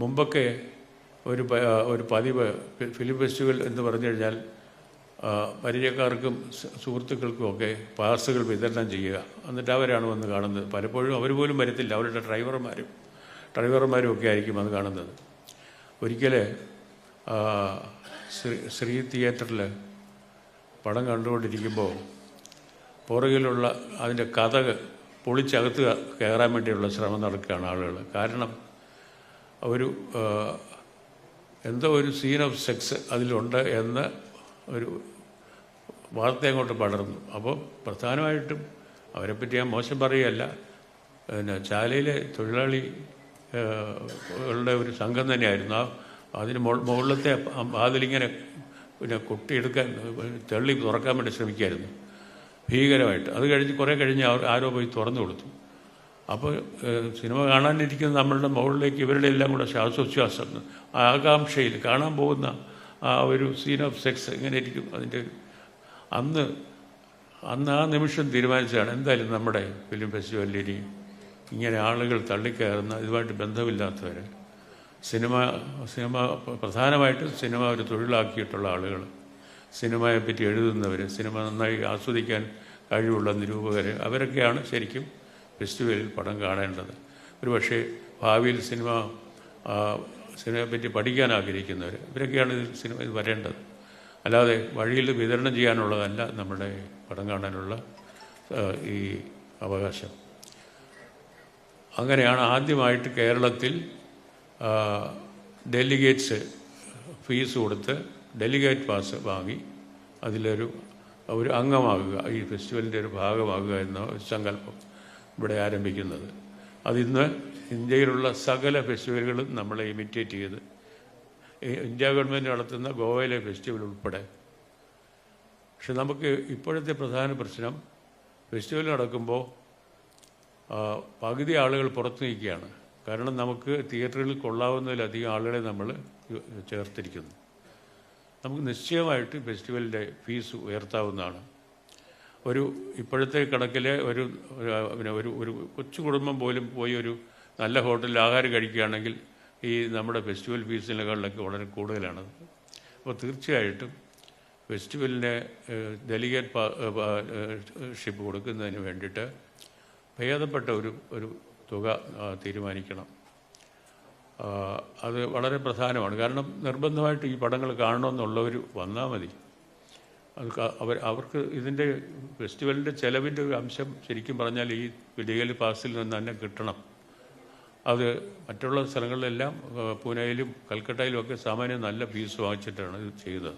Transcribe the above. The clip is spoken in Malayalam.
മുമ്പൊക്കെ ഒരു ഒരു പതിവ് ഫിലിം ഫെസ്റ്റിവൽ എന്ന് പറഞ്ഞു കഴിഞ്ഞാൽ പരിചയക്കാർക്കും സുഹൃത്തുക്കൾക്കുമൊക്കെ പാസുകൾ വിതരണം ചെയ്യുക. എന്നിട്ട് അവരാണ് വന്ന് കാണുന്നത്. പലപ്പോഴും അവർ പോലും വരത്തില്ല. അവരുടെ ഡ്രൈവർമാരും ഡ്രൈവർമാരും ഒക്കെ ആയിരിക്കും അത് കാണുന്നത്. ഒരിക്കൽ ശ്രീ ശ്രീ തിയേറ്ററിൽ പടം കണ്ടുകൊണ്ടിരിക്കുമ്പോൾ പുറകിലുള്ള അതിന്റെ കഥ പൊളിച്ചകത്ത് കയറാൻ വേണ്ടിയുള്ള ശ്രമം നടക്കുകയാണ് ആളുകൾ കാരണം ഒരു എന്തോ ഒരു സീൻ ഓഫ് സെക്സ് അതിലുണ്ട് എന്ന് ഒരു വാർത്ത അങ്ങോട്ട് പടർന്നു. അപ്പോൾ പ്രധാനമായിട്ടും അവരെപ്പറ്റി ഞാൻ മോശം പറയുകയല്ല. പിന്നെ ചാലയിലെ തൊഴിലാളി കളുടെ ഒരു സംഘം തന്നെയായിരുന്നു. ആ അതിന് മുകളിലത്തെ അതിലിങ്ങനെ പിന്നെ കൊട്ടിയെടുക്കാൻ തള്ളി തുറക്കാൻ വേണ്ടി ശ്രമിക്കുമായിരുന്നു ഭീകരമായിട്ട്. അത് കഴിഞ്ഞ് കുറേ കഴിഞ്ഞ് അവർ ആരോ പോയി തുറന്നു കൊടുത്തു. അപ്പോൾ സിനിമ കാണാനിരിക്കുന്ന നമ്മളുടെ മുകളിലേക്ക് ഇവരുടെ എല്ലാം കൂടെ ശ്വാസോച്ഛ്വാസം ആകാംക്ഷയിൽ കാണാൻ പോകുന്ന ആ ഒരു സീൻ ഓഫ് സെക്സ് എങ്ങനെ ഇരിക്കും അതിന്റെ? അന്ന് അന്ന് ആ നിമിഷം തീരുമാനിച്ചാണ് എന്തായാലും നമ്മുടെ ഫിലിം ഫെസ്റ്റിവലിൽ ഇനി ഇങ്ങനെ ആളുകൾ തള്ളിക്കയറുന്ന ഇതുമായിട്ട് ബന്ധമില്ലാത്തവർ സിനിമ സിനിമ പ്രധാനമായിട്ടും സിനിമ ഒരു തൊഴിലാക്കിയിട്ടുള്ള ആളുകൾ. സിനിമയെപ്പറ്റി എഴുതുന്നവർ സിനിമ നന്നായി ആസ്വദിക്കാൻ കഴിവുള്ള നിരൂപകർ അവരൊക്കെയാണ് ശരിക്കും ഫെസ്റ്റിവലിൽ പടം കാണേണ്ടത്. ഒരു പക്ഷേ ഭാവിയിൽ സിനിമ സിനിമയെപ്പറ്റി സിനിമയെ പറ്റി പഠിക്കാൻ ആഗ്രഹിക്കുന്നവർ ഇവരൊക്കെയാണ് ഇതിൽ സിനിമ ഇത് വരേണ്ടത്. അല്ലാതെ വഴിയിൽ വിതരണം ചെയ്യാനുള്ളതല്ല നമ്മുടെ പടം കാണാനുള്ള ഈ അവകാശം. അങ്ങനെയാണ് ആദ്യമായിട്ട് കേരളത്തിൽ ഡെലിഗേറ്റ്സ് ഫീസ് കൊടുത്ത് ഡെലിഗേറ്റ് പാസ് വാങ്ങി അതിലൊരു ഒരു അംഗമാകുക ഈ ഫെസ്റ്റിവലിന്റെ ഒരു ഭാഗമാകുക എന്ന സങ്കല്പം. ഇവിടെ ആരംഭിക്കുന്നത്. അതിന്ന് ഇന്ത്യയിലുള്ള സകല ഫെസ്റ്റിവലുകളും നമ്മളെ ഇമിറ്റേറ്റ് ചെയ്ത് ഇന്ത്യ ഗവൺമെന്റ് നടത്തുന്ന ഗോവയിലെ ഫെസ്റ്റിവൽ ഉൾപ്പെടെ. പക്ഷെ നമുക്ക് ഇപ്പോഴത്തെ പ്രധാന പ്രശ്നം ഫെസ്റ്റിവൽ നടക്കുമ്പോൾ പകുതി ആളുകൾ പുറത്തു നിൽക്കുകയാണ്. കാരണം നമുക്ക് തിയേറ്ററിൽ കൊള്ളാവുന്നതിലധികം ആളുകളെ നമ്മൾ ചേർത്തിരിക്കുന്നു. നമുക്ക് നിശ്ചയമായിട്ട് ഫെസ്റ്റിവലിന്റെ ഫീസ് ഉയർത്താവുന്നതാണ്. ഒരു ഇപ്പോഴത്തെ കണക്കിലെ ഒരു പിന്നെ ഒരു ഒരു കൊച്ചു കുടുംബം പോലും പോയി ഒരു നല്ല ഹോട്ടലിൽ ആഹാരം കഴിക്കുകയാണെങ്കിൽ ഈ നമ്മുടെ ഫെസ്റ്റിവൽ ഫീസിനെക്കാളിലൊക്കെ വളരെ കൂടുതലാണ്. അപ്പോൾ തീർച്ചയായിട്ടും ഫെസ്റ്റിവലിന് ഡെലിഗേറ്റ് ഷിപ്പ് കൊടുക്കുന്നതിന് വേണ്ടിയിട്ട് ഭേദപ്പെട്ട ഒരു ഒരു തുക തീരുമാനിക്കണം. അത് വളരെ പ്രധാനമാണ്. കാരണം നിർബന്ധമായിട്ട് ഈ പടങ്ങൾ കാണണമെന്നുള്ളവർ വന്നാൽ മതി. അത് അവർ അവർക്ക് ഇതിന്റെ ഫെസ്റ്റിവലിന്റെ ചിലവിന്റെ ഒരു അംശം ശരിക്കും പറഞ്ഞാൽ ഈ ലീഗൽ പാസിൽ നിന്ന് തന്നെ കിട്ടണം. അത് മറ്റുള്ള സ്ഥലങ്ങളിലെല്ലാം പൂനെയിലും കൽക്കട്ടയിലും ഒക്കെ സാമാന്യം നല്ല ഫീസ് വാങ്ങിച്ചിട്ടാണ് ഇത് ചെയ്തത്.